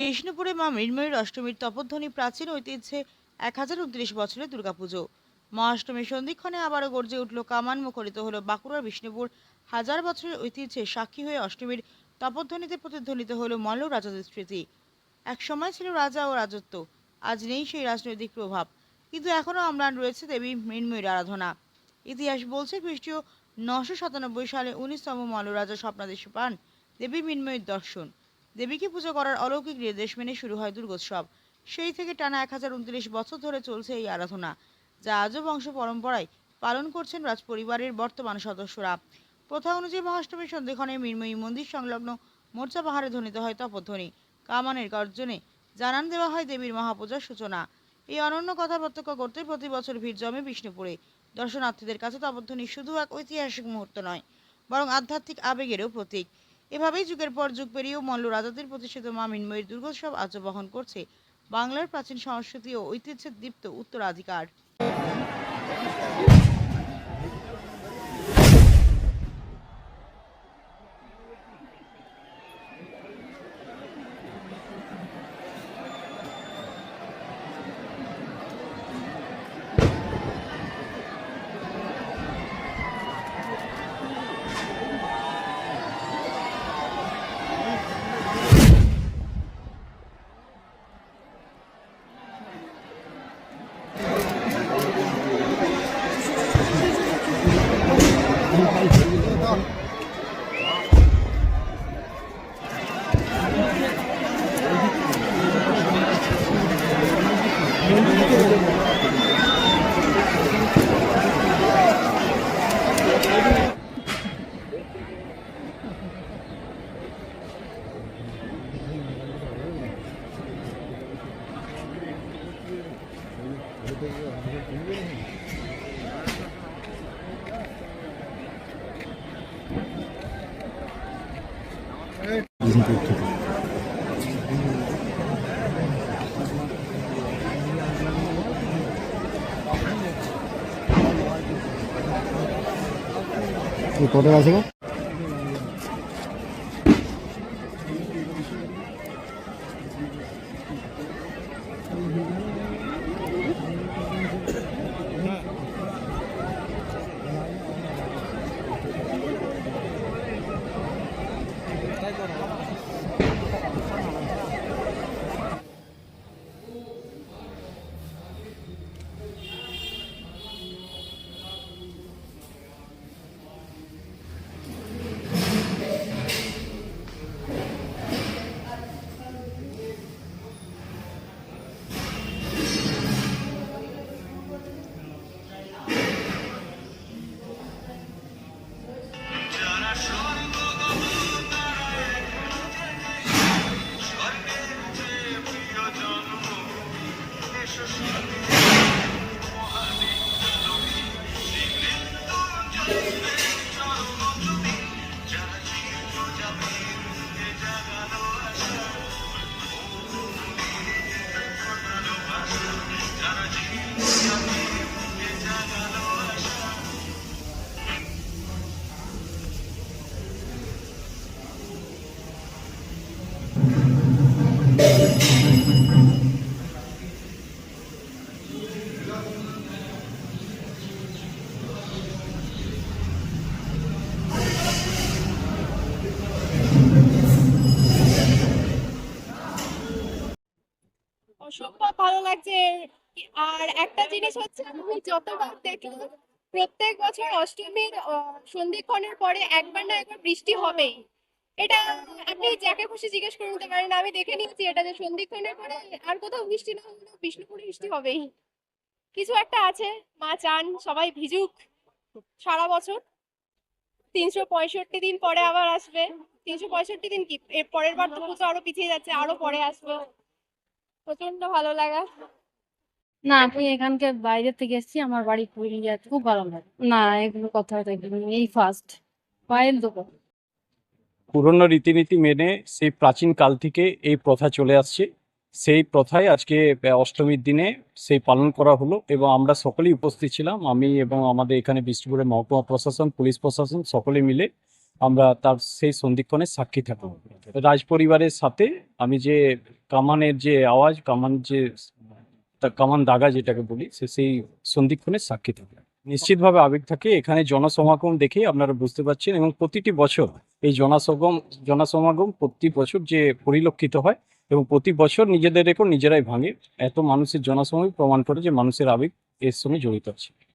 কৃষ্ণপুরে মা মৃন্ময়ীর অষ্টমীর তপধ্বনি প্রাচীন ঐতিহ্যে এক হাজার উনত্রিশ বছরের দুর্গাপুজো। মা অষ্টমীর সন্ধিক্ষণে আবারও গর্জে উঠল কামান মুখরিত হলো বাঁকুড়ার বিষ্ণুপুর। হাজার বছরের ঐতিহ্যে সাক্ষী হয়ে অষ্টমীর তপধ্বনিতে প্রতিধ্বনিত হলো মল্ল রাজাদের স্মৃতি। এক সময় ছিল রাজা ও রাজত্ব, আজ নেই সেই রাজনৈতিক প্রভাব। কিন্তু এখনও অম্লান রয়েছে দেবী মৃন্ময়ীর আরাধনা। ইতিহাস বলছে খ্রিস্টীয় নশো সাতানব্বই সালে উনিশতম মল্ল রাজা স্বপ্নাদেশ পান দেবী মৃন্ময়ীর দর্শন। দেবীকে পুজো করার অলৌকিক নির্দেশ মেনে শুরু হয় দুর্গোৎসব। সেই থেকে টানা এক হাজার উনত্রিশ বছর ধরে চলছে এই আরাধনা, যা আজও বংশ পরম্পরায় পালন করছেন রাজপরিবারের বর্তমান সদস্যরা। প্রথা অনুযায়ী মহাষ্টমীর সন্ধিক্ষণে মৃন্ময়ী মন্দির সংলগ্ন মোর্চা পাহাড়ে ধ্বনিত হয় তপধ্বনি। কামানের গর্জনে জানান দেওয়া হয় দেবীর মহাপূজার সূচনা। এই অনন্য কথা প্রত্যক্ষ করতে প্রতি বছর ভিড় জমে বিষ্ণুপুরে। দর্শনার্থীদের কাছে তপধ্বনি শুধু এক ঐতিহাসিক মুহূর্ত নয়, বরং আধ্যাত্মিক আবেগেরও প্রতীক। এভাবেই যুগের পর যুগ পেরিয়েও মল্ল রাজাদের প্রতিষ্ঠিত মা মিন্ময়ীর দুর্গোৎসব আজও বহন করছে বাংলার প্রাচীন সংস্কৃতি ও ঐতিহ্যের দীপ্ত উত্তরাধিকার। 네, 또 걸어가세요? করব আছে গো অসম্ভব ভালো লাগছে। আর একটা জিনিস হচ্ছে, আমি যতবার দেখলাম, প্রত্যেক বছর অষ্টমীর সন্ধিক্ষণের পরে একবার না একবার বৃষ্টি হবেই। এটা আপনি যাকে খুশি জিজ্ঞেস করে নিতে পারেন, আমি দেখে নিয়েছি এটা যে সন্ধিক্ষণের পরে আর কোথাও বৃষ্টি না হলেও বিষ্ণুপুরে বৃষ্টি হবেই। কিছু একটা আছে, মা চান, সবাই ভিজুক সারা বছর। তিনশো পঁয়ষট্টি দিন পরে আবার আসবে। তিনশো পঁয়ষট্টি দিন কি? এর পরের বার তো পুজো আরও পিছিয়ে যাচ্ছে, আরও পরে আসবে। প্রচণ্ড ভালো লাগা। না আমি এখানকার বাইরে থেকে এসেছি আমার বাড়ি পুরুলিয়াতে খুব ভালো লাগে। না এগুলো কথা এই ফার্স্ট দোকান পুরনো রীতিনীতি মেনে সেই প্রাচীন কাল থেকে এই প্রথা চলে আসছে। সেই প্রথায় আজকে অষ্টমীর দিনে সেই পালন করা হলো এবং আমরা সকলেই উপস্থিত ছিলাম। আমি এবং আমাদের এখানে বিষ্ণুপুরের মহকুমা প্রশাসন পুলিশ প্রশাসন সকলে মিলে আমরা তার সেই সন্ধিক্ষণের সাক্ষী থাকব। রাজ পরিবারের সাথে আমি যে কামানের যে আওয়াজ, কামান যে কামান দাগা যেটাকে বলি, সে সেই সন্ধিক্ষণের সাক্ষী থাকে নিশ্চিতভাবে আবেগ থাকে, এখানে জনসমাগম দেখে আপনারা বুঝতে পারছেন এবং প্রতিটি বছর এই জনসগম, জনসমাগম প্রতি বছর যে পরিলক্ষিত হয় এবং প্রতি বছর নিজেদের রেকর্ড নিজেরাই ভাঙে, এত মানুষের জনসমাগম প্রমাণ করে যে মানুষের আবেগ এর সঙ্গে জড়িত আছে।